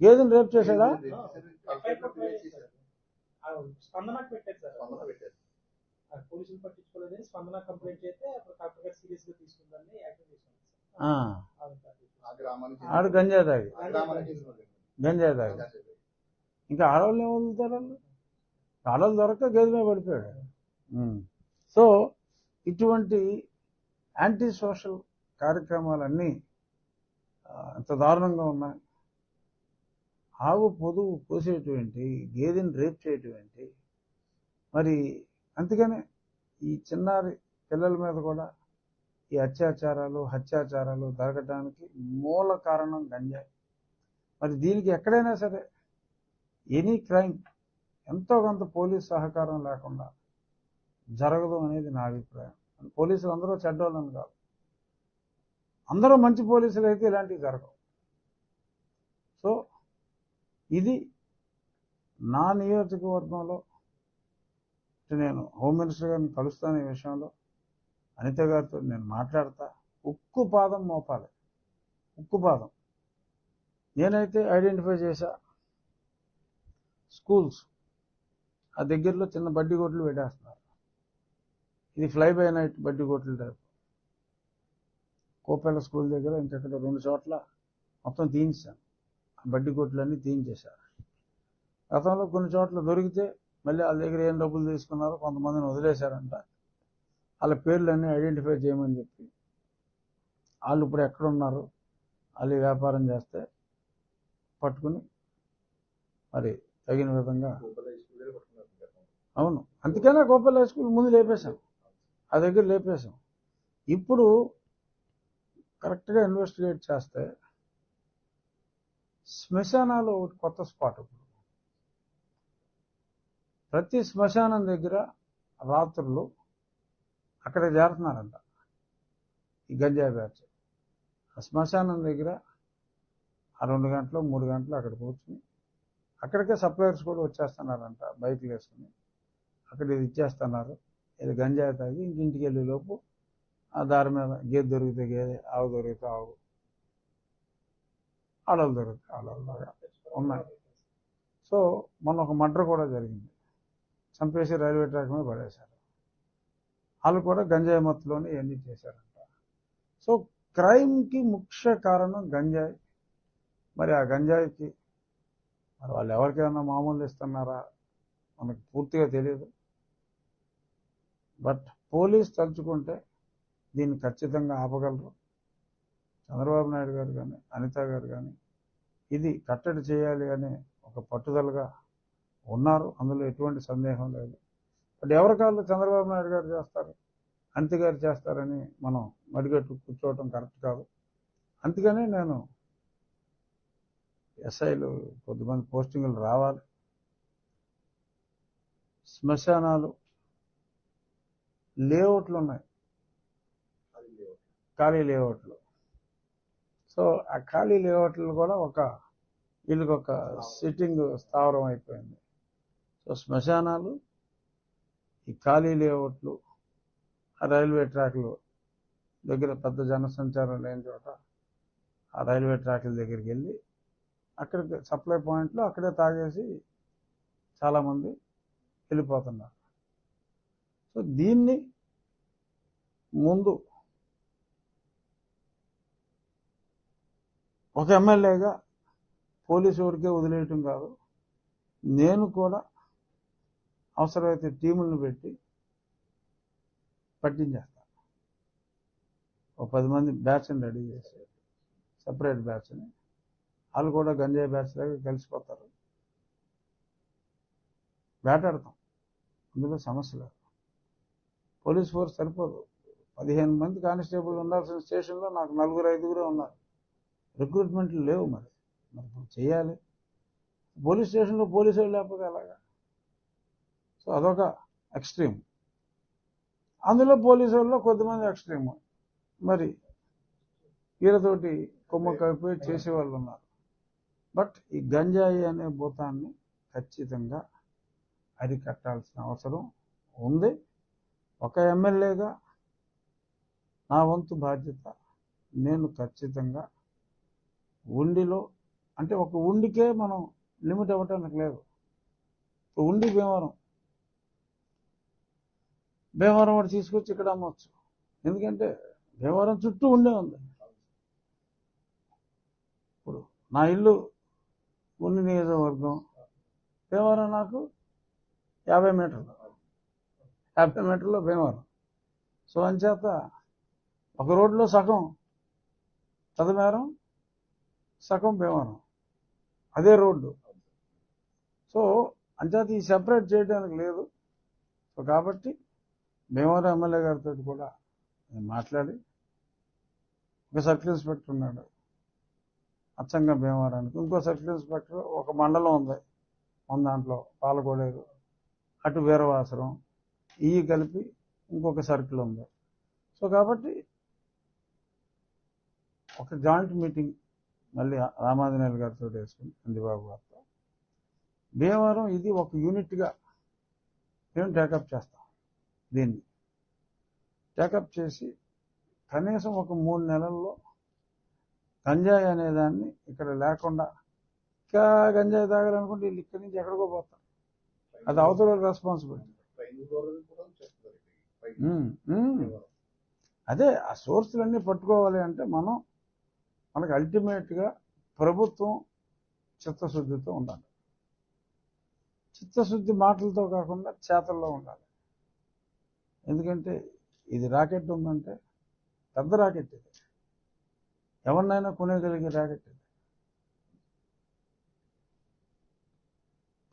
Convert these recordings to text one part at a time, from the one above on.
గేదెని రేపు చేశాడా ఆ స్పందనకు పెట్టారు సార్. స్పందన పెట్టారు. ఆ పోలీసులు పట్టించుకోలేదని స్పందన కంప్లైంట్ చేస్తే అప్పుడు గారు సీరియస్గా తీసుకుందని యాక్షన్ ఆడు గంజా తాగి. గంజా తాగి ఇంకా ఆడవాళ్ళు ఏం వదులుతారు వాళ్ళు ఆడవాళ్ళు దొరక్క గేదె మీద పడిపోయాడు. సో ఇటువంటి యాంటీ సోషల్ కార్యక్రమాలన్నీ ఎంత దారుణంగా ఉన్నాయి. ఆవు పొదువు కోసేటువంటి గేదెని రేప్ చేయటువంటి మరి అందుకనే ఈ చిన్నారి పిల్లల మీద కూడా ఈ అత్యాచారాలు హత్యాచారాలు జరగడానికి మూల కారణం గంజాయి. మరి దీనికి ఎక్కడైనా సరే ఎనీ క్రైమ్ ఎంతో కొంత పోలీస్ సహకారం లేకుండా జరగదు అనేది నా అభిప్రాయం. పోలీసులు అందరూ చెడ్డోళ్ళని కాదు. అందరూ మంచి పోలీసులు అయితే ఇలాంటివి జరగవు. ఇది నా నియోజకవర్గంలో నేను హోమ్ మినిస్టర్ గారిని కలుస్తాను ఈ విషయంలో. అనిత గారితో నేను మాట్లాడతా. ఉక్కు పాదం మోపాలి. ఉక్కు పాదం. నేనైతే ఐడెంటిఫై చేశా. స్కూల్స్. ఆ దగ్గరలో చిన్న బడ్డీ కోట్లు పెట్టేస్తున్నారు. ఇది ఫ్లై బై నైట్ బడ్డీ కోట్ల టైప్ కోపేల స్కూల్ దగ్గర ఇంకెక్కడ రెండు చోట్ల మొత్తం తీయించాను. బడ్డీ కొట్లన్నీ తీయించేశారు. గతంలో కొన్ని చోట్ల దొరికితే మళ్ళీ వాళ్ళ దగ్గర ఏం డబ్బులు తీసుకున్నారో కొంతమందిని వదిలేశారంట. వాళ్ళ పేర్లన్నీ ఐడెంటిఫై చేయమని చెప్పి. వాళ్ళు ఇప్పుడు ఎక్కడ ఉన్నారు వాళ్ళు వ్యాపారం చేస్తే పట్టుకుని మరి తగిన విధంగా అవును. అందుకనే గోపాల్ హై స్కూల్ ముందు లేపేశాం. ఆ దగ్గర లేపేశాం. ఇప్పుడు కరెక్ట్గా ఇన్వెస్టిగేట్ చేస్తే శ్మశానాలు ఒకటి కొత్త స్పాట్ ఇప్పుడు ప్రతి శ్మశానం దగ్గర రాత్రులు అక్కడ చేరుతున్నారంట ఈ గంజాయి బ్యాచ్. ఆ శ్మశానం దగ్గర ఆ రెండు గంటలు మూడు గంటలు అక్కడ కూర్చుని అక్కడికే సప్లయర్స్ కూడా వచ్చేస్తున్నారంట బైక్లు వేసుకుని. అక్కడ ఇది ఇచ్చేస్తున్నారు. ఇది గంజాయి తాగి ఇంటికి వెళ్ళే లోపు ఆ దారి మీద గేదె దొరికితే గేదె ఆవు దొరికితే ఆవు ఆడలు దొరుకుతాయి అడలుగా ఉన్నాయి. సో మొన్న ఒక మర్డర్ కూడా జరిగింది. చంపేసి రైల్వే ట్రాక్ మీద పడేశారు. వాళ్ళు కూడా గంజాయి మత్తులోనే ఇవన్నీ చేశారంట. సో క్రైమ్కి ముఖ్య కారణం గంజాయి. మరి ఆ గంజాయికి మరి వాళ్ళు ఎవరికైనా మామూలు ఇస్తున్నారా? మనకు పూర్తిగా తెలియదు బట్ పోలీస్ తలుచుకుంటే దీన్ని ఖచ్చితంగా ఆపగలరు. చంద్రబాబు నాయుడు గారు కానీ అనిత గారు కానీ ఇది కట్టడి చేయాలి అనే ఒక పట్టుదలగా ఉన్నారు. అందులో ఎటువంటి సందేహం లేదు. బట్ ఎవరి కాళ్ళు చంద్రబాబు నాయుడు గారు చేస్తారు? అనిత గారు చేస్తారని మనం మడిగట్టు కూర్చోవటం కరెక్ట్ కాదు. అందుకనే నేను ఎస్ఐలు కొద్దిమంది పోస్టింగులు రావాలి. శ్మశానాలు లేఅవుట్లు ఉన్నాయి. అది ఖాళీ లేఅవుట్లు. సో ఆ ఖాళీ లేఅవుట్లు కూడా ఒక వీళ్ళకి ఒక సిట్టింగ్ స్థావరం అయిపోయింది. సో శ్మశానాలు ఈ ఖాళీ లేఅవుట్లు ఆ రైల్వే ట్రాక్లు దగ్గర పెద్ద జనసంచారం లేని చోట ఆ రైల్వే ట్రాక్ల దగ్గరికి వెళ్ళి అక్కడికి సప్లై పాయింట్లో అక్కడే తాగేసి చాలామంది వెళ్ళిపోతున్నారు. సో దీన్ని ముందు ఒక ఎమ్మెల్యేగా పోలీసు ఊరికే వదిలేయటం కాదు. నేను కూడా అవసరమైతే టీములను పెట్టి పట్టించేస్తాను ఒక పది మంది బ్యాచ్ని రెడీ చేసి సపరేట్ బ్యాచ్ని. వాళ్ళు కూడా గంజాయి బ్యాచ్ లాగా కలిసిపోతారు. వేటాడతాం. అందులో సమస్య లేదు. పోలీస్ ఫోర్స్ సరిపోదు. పదిహేను మంది కానిస్టేబుల్ ఉండాల్సిన స్టేషన్లో నాకు నలుగురు ఐదుగురే ఉన్నారు. రిక్రూట్మెంట్లు లేవు మరి. మరి ఇప్పుడు చేయాలి. పోలీస్ స్టేషన్లో పోలీసు వాళ్ళు లేకపోతే ఎలాగా? సో అదొక ఎక్స్ట్రీమ్. అందులో పోలీసు వాళ్ళు కొద్దిమంది ఎక్స్ట్రీమ్. మరి వీళ్ళతోటి కొమ్మ కలిపి చేసేవాళ్ళు ఉన్నారు. బట్ ఈ గంజాయి అనే భూతాన్ని ఖచ్చితంగా అరికట్టాల్సిన అవసరం ఉంది. ఒక ఎమ్మెల్యేగా నా వంతు బాధ్యత నేను ఖచ్చితంగా ఉండిలో అంటే ఒక ఉండికే మనం లిమిట్ అవ్వటానికి లేదు. ఉండి భీమవరం భీమవరం వాడు తీసుకొచ్చి ఇక్కడ అమ్మవచ్చు ఎందుకంటే భీమవరం చుట్టూ ఉండే ఉంది. ఇప్పుడు నా ఇల్లు ఉండి నియోజకవర్గం. భీమవరం నాకు యాభై మీటర్లు. యాభై మీటర్లో భీమవరం సో అంచేత ఒక రోడ్లో సగం చదమేరం సగం భీమవరం అదే రోడ్డు. సో అంచేత ఈ సెపరేట్ చేయడానికి లేదు. సో కాబట్టి భీమవరం ఎమ్మెల్యే గారితో కూడా నేను మాట్లాడి ఒక సర్కిల్ ఇన్స్పెక్టర్ ఉన్నాడు. అచ్చంగా భీమవరానికి. ఇంకో సర్కిల్ ఇన్స్పెక్టర్ ఒక మండలం ఉంది. ఉన్న దాంట్లో పాలకోలేరు అటు వీరవాసరం. ఇవి కలిపి ఇంకొక సర్కిల్ ఉంది. సో కాబట్టి ఒక జాయింట్ మీటింగ్ మళ్ళీ రామాంజనేయులు గారితో వేసుకుని చంద్రబాబు గారితో. భీమవరం ఇది ఒక యూనిట్గా మేము టేకప్ చేస్తాం దీన్ని. టేకప్ చేసి కనీసం ఒక మూడు నెలల్లో గంజాయి అనేదాన్ని ఇక్కడ లేకుండా ఇంకా గంజాయి తాగాలనుకుంటే వీళ్ళు ఇక్కడి నుంచి ఎక్కడికో పోతాం అది అవతల రెస్పాన్సిబిలిటీ. అదే ఆ సోర్సులన్నీ పట్టుకోవాలి అంటే మనం మనకు అల్టిమేట్గా ప్రభుత్వం చిత్తశుద్ధితో ఉండాలి. చిత్తశుద్ధి మాటలతో కాకుండా చేతల్లో ఉండాలి. ఎందుకంటే ఇది రాకెట్ ఉందంటే పెద్ద రాకెట్ ఇది. ఎవరినైనా కొనేయగలిగే రాకెట్ ఇది.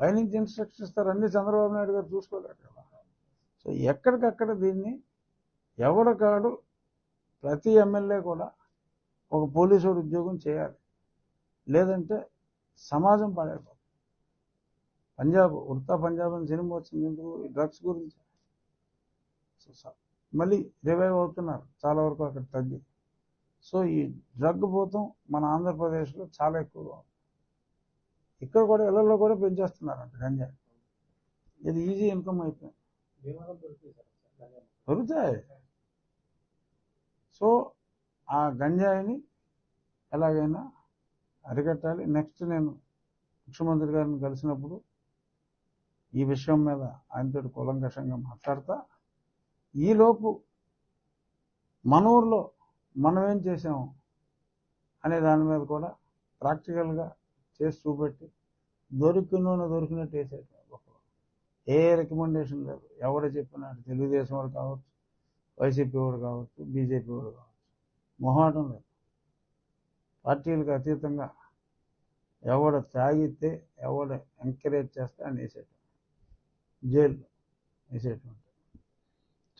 పైనుంచి ఇన్స్ట్రక్షన్ ఇస్తారు. అన్ని చంద్రబాబు నాయుడు గారు చూసుకోలేరు కదా. సో ఎక్కడికక్కడ దీన్ని ఎవరికాడు ప్రతి ఎమ్మెల్యే కూడా ఒక పోలీసు ఉద్యోగం చేయాలి. లేదంటే సమాజం పాడైపోతుంది. పంజాబ్ ఉడతా పంజాబ్ అని సినిమా వచ్చింది ఎందుకు? ఈ డ్రగ్స్ గురించి. మళ్ళీ రివైవ్ అవుతున్నారు. చాలా వరకు అక్కడ తగ్గి. సో ఈ డ్రగ్ పోతాం మన ఆంధ్రప్రదేశ్లో చాలా ఎక్కువగా ఉంది. ఇక్కడ కూడా ఇళ్ళలో కూడా పెంచేస్తున్నారంట గంజాయి. ఇది ఈజీ ఇన్కమ్ అయిపోయింది. దొరుకుతాయి. సో ఆ గంజాయిని ఎలాగైనా అరికట్టాలి. నెక్స్ట్ నేను ముఖ్యమంత్రి గారిని కలిసినప్పుడు ఈ విషయం మీద ఆయనతో కూలంకషంగా మాట్లాడతా. ఈలోపు మన ఊర్లో మనం ఏం చేసాము అనే దాని మీద కూడా ప్రాక్టికల్గా చేసి చూపెట్టి దొరికినోనే దొరికినట్టు వేసేట ఏ రికమెండేషన్ లేదు. ఎవరు చెప్పినట్టు తెలుగుదేశం వాడు కావచ్చు వైసీపీ వాడు కావచ్చు బీజేపీ వాడు కావచ్చు. మొహాటం లేదు. పార్టీలకు అతీతంగా ఎవడ తాగితే ఎవడ ఎంకరేజ్ చేస్తే అని వేసేయటం జైల్లో వేసేటువంటి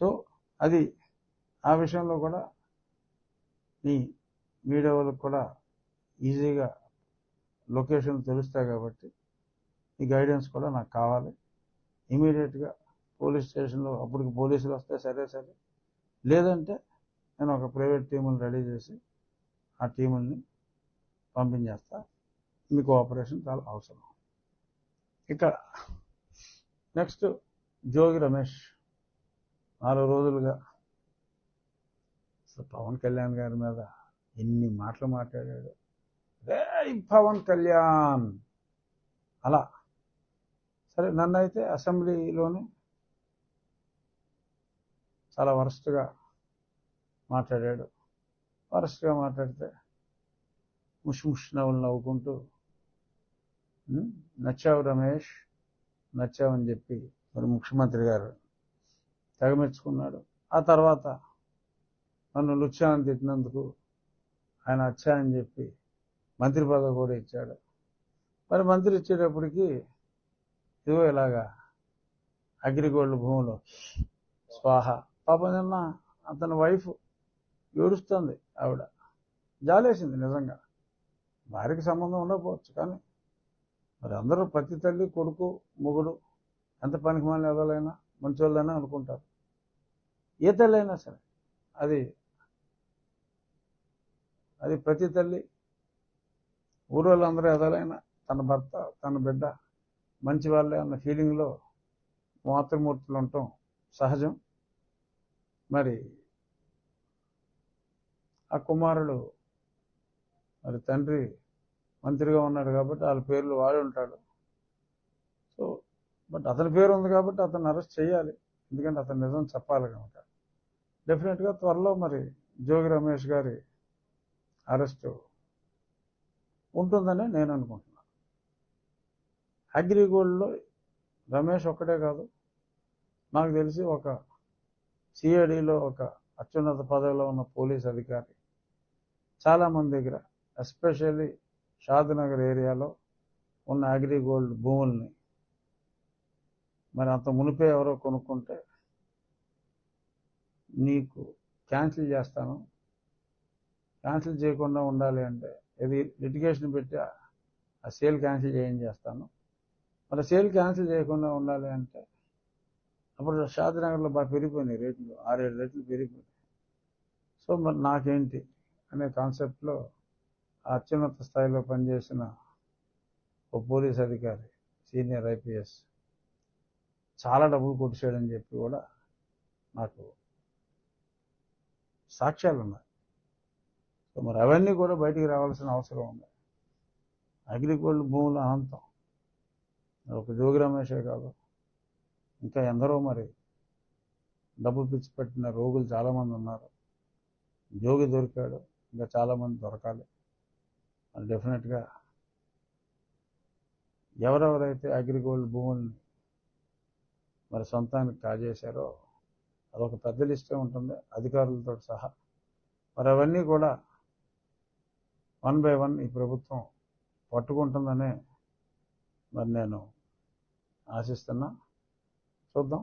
సో అది ఆ విషయంలో కూడా మీ మీడియా వాళ్ళకి కూడా ఈజీగా లొకేషన్ తెలుస్తాయి కాబట్టి ఈ గైడెన్స్ కూడా నాకు కావాలి. ఇమీడియట్గా పోలీస్ స్టేషన్లో అప్పటికి పోలీసులు వస్తే సరే సరే. లేదంటే నేను ఒక ప్రైవేట్ టీముని రెడీ చేసి ఆ టీముల్ని పంపించేస్తా. మీకు ఆపరేషన్ చాలా అవసరం. ఇక్కడ నెక్స్ట్ జోగి రమేష్ నాలుగు రోజులుగా పవన్ కళ్యాణ్ గారి మీద ఎన్ని మాటలు మాట్లాడాడు. రే పవన్ కళ్యాణ్! అలా. సరే నన్ను అయితే అసెంబ్లీలోనే చాలా వరస్ట్గా మాట్లాడాడు. వరస్ట్గా మాట్లాడితే ముష్ ముష్ నవ్వులు నవ్వుకుంటూ నచ్చావు రమేష్ నచ్చావని చెప్పి మరి ముఖ్యమంత్రి గారు తెగమెచ్చుకున్నాడు. ఆ తర్వాత నన్ను లుచ్చానని తిట్టినందుకు ఆయన వచ్చాయని అని చెప్పి మంత్రి పదవి కూడా ఇచ్చాడు. మరి మంత్రి ఇచ్చేటప్పటికి ఇదిగో ఇలాగా అగ్రిగోల్డ్ భూములు స్వాహ. పాపం నిన్న అతని వైఫ్ ఏడుస్తుంది ఆవిడ. జాలేసింది నిజంగా. భార్యకి సంబంధం ఉండకపోవచ్చు కానీ మరి అందరూ ప్రతి తల్లి కొడుకు మొగుడు ఎంత పనికి మాలిన ఎవరైనా మంచోళ్ళైనా అనుకుంటారు. ఏ తల్లి అయినా సరే అది అది ప్రతి తల్లి ఊరోళ్ళందరూ ఎదలైనా తన భర్త తన బిడ్డ మంచి వాళ్ళే అన్న ఫీలింగ్లో మాతృమూర్తులు ఉండటం సహజం. మరి ఆ కుమారుడు మరి తండ్రి మంత్రిగా ఉన్నాడు కాబట్టి వాళ్ళ పేర్లు వాడి ఉంటాడు. సో బట్ అతని పేరు ఉంది కాబట్టి అతను అరెస్ట్ చేయాలి. ఎందుకంటే అతను నిజం చెప్పాలి కనుక. డెఫినెట్గా త్వరలో మరి జోగి రమేష్ గారి అరెస్టు ఉంటుందని నేను అనుకుంటున్నాను. అగ్రిగోల్డ్లో రమేష్ ఒక్కడే కాదు నాకు తెలిసి ఒక సిఐడిలో ఒక అత్యున్నత పదవిలో ఉన్న పోలీస్ అధికారి చాలామంది దగ్గర ఎస్పెషల్లీ షాద్నగర్ ఏరియాలో ఉన్న అగ్రిగోల్డ్ భూముల్ని మరి అంత మునిపే ఎవరో కొనుక్కుంటే నీకు క్యాన్సిల్ చేస్తాను. క్యాన్సిల్ చేయకుండా ఉండాలి అంటే ఇది లిటిగేషన్ పెట్టి ఆ- ఆ సేల్ క్యాన్సిల్ చేయని చేస్తాను. మరి సేల్ క్యాన్సిల్ చేయకుండా ఉండాలి అంటే అప్పుడు షాద్నగర్లో బాగా పెరిగిపోయినాయి రేట్లు ఆరేడు రేట్లు పెరిగిపోయినాయి. సో మరి నాకేంటి? అనే కాన్సెప్ట్లో అత్యున్నత స్థాయిలో పనిచేసిన ఓ పోలీస్ అధికారి సీనియర్ ఐపీఎస్ చాలా డబ్బులు కొట్టేశాడని చెప్పి కూడా నాకు సాక్ష్యాలు ఉన్నాయి. సో మరి అవన్నీ కూడా బయటికి రావాల్సిన అవసరం ఉంది. అగ్రికోల్డ్ భూములు అనంతం. ఒక జోగి రమేషే కాదు ఇంకా ఎందరో మరి డబ్బు పిచ్చి పెట్టిన రోగులు చాలామంది ఉన్నారు. జోగి దొరికాడు. ఇంకా చాలామంది దొరకాలి. డెఫినెట్గా ఎవరెవరైతే అగ్రిగోల్డ్ భూముల్ని మరి సొంతానికి కాజేశారో అదొక పెద్ద లిస్టే ఉంటుంది. అధికారులతో సహా మరి అవన్నీ కూడా వన్ బై వన్ ఈ ప్రభుత్వం పట్టుకుంటుందనే మరి నేను ఆశిస్తున్నా. చూద్దాం.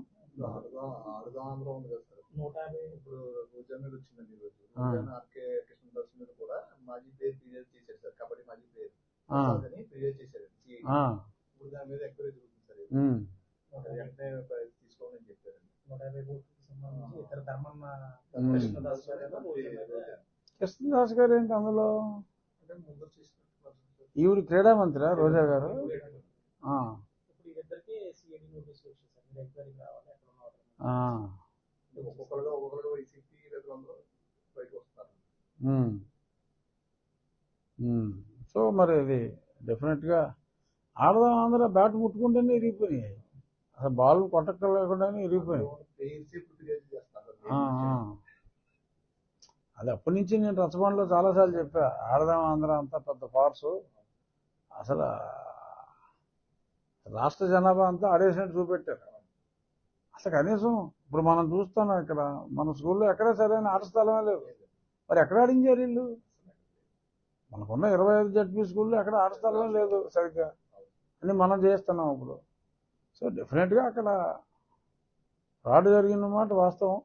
నూట యాభై ఇప్పుడు వచ్చిందండి ఈరోజు ఆ. రోజా ఆర్కే కృష్ణదాస్ మీద కూడా మాజీ ప్లేయర్ ఫిర్యాదు చేశారు సార్ కబడ్డీ మాజీ ప్లేయర్ ఆ, అని ఫిర్యాదు చేశారు CID. ఆ, ఇప్పుడు దాని మీద ఎంక్వైరీ జరుగుతుంది సార్ ఉమ్, నూట అది యాభై వెంటనే తీసుకోమని చెప్పారండి నూట యాభై కోట్లకి సంబంధించి ఇతర ధర్మన్న మ్మ్. కృష్ణదాస్ గారు ఏమో రోజు మీద కృష్ణదాస్ గారు ఏంటి అందులో. ఈవిడ క్రీడా మంత్రి రోజా గారు. సో మరి ఇది డెఫినెట్గా ఆడదాం ఆంధ్ర బ్యాట్ ముట్టుకుంటేనే ఇరిగిపోయినాయి. అసలు బాల్ కొట్టక్కర్లేకుండానే ఇరిగిపోయినాయి ప్లేయర్స్ ఇప్పుడు ఫిర్యాదు చేస్తున్నారు ఆ, ఆ. అది అప్పటి నుంచి నేను రచబండలో చాలాసార్లు చెప్పా ఆడదాం ఆంధ్ర అంతా పెద్ద ఫార్సు అసలు రాష్ట్ర జనాభా అంతా ఆడేసినట్టు చూపెట్టారు. అసలు కనీసం ఇప్పుడు మనం చూస్తున్నాం ఇక్కడ మన స్కూల్లో ఎక్కడ సరైన ఆట స్థలమే లేదు. మరి ఎక్కడ ఆడించారు వీళ్ళు? మనకున్న ఇరవై ఐదు జడ్పీ స్కూల్లో ఎక్కడ ఆట స్థలమే లేదు సరిగ్గా. అని మనం చేస్తున్నాం ఇప్పుడు. సో డెఫినెట్గా అక్కడ ఫ్రాడ్ జరిగిన మాట వాస్తవం.